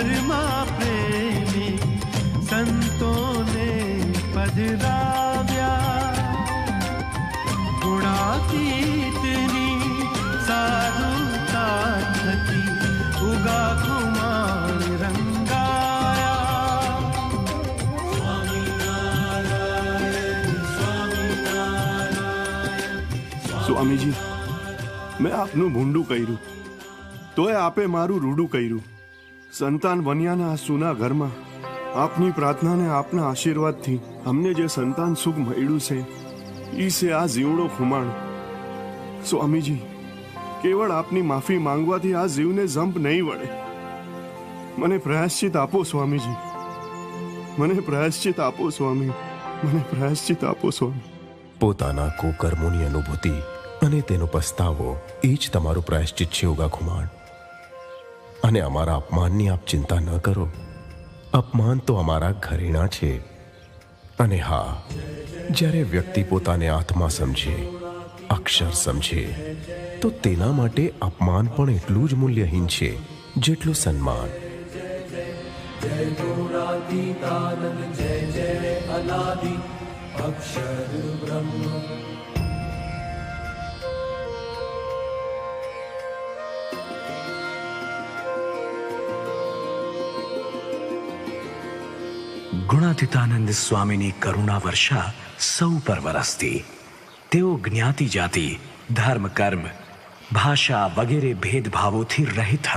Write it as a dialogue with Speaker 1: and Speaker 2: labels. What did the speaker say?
Speaker 1: ઘરમાં પ્રેમી સંતોને પધરાવ્યા ગુણાતીતની સાધુતા થકી ઉગા કુમાર રંગાયા
Speaker 2: સ્વામીજી મેં આપનું ભૂંડું કર્યું તોય આપે મારું રૂડું કર્યું સંતાન બન્યાના આ સુના ઘરમાં, આપની પ્રાર્થનાને આપના આશીર્વાદથી અમને જે સંતાન સુખ મળ્યું છે, ઈ છે આ જીવડો ખુમાણ. સ્વામીજી, કેવળ આપની માફી માંગવાથી આ જીવને જંપ નહીં વળે. મને પ્રયાશ્ચિત આપો, સ્વામીજી. મને પ્રયાશ્ચિત આપો, સ્વામી. મને પ્રયાશ્ચિત આપો, સ્વામી.
Speaker 3: પોતાના કુકર્મોની અનુભૂતિ અને તેનો પસ્તાવો એ જ તમારું પ્રાયશ્ચિત છે, ઉગા ખુમાણ. અને અમારા અપમાનની આપ ચિંતા ન કરો. અપમાન તો અમારા ઘરેણા છે. અને હા, જ્યારે વ્યક્તિ પોતાને આત્મા સમજે, અક્ષર સમજે, તો તેના માટે અપમાન પણ એટલું જ મૂલ્યહીન છે, જેટલું સન્માન.
Speaker 4: ગુણાતીતાનંદ સ્વામીની કરુણા વર્ષા સૌ પર વરસતી તેઓ જ્ઞાતિ જાતિ, ધર્મ કર્મ, ભાષા વગેરે ભેદભાવોથી રહિત હતા.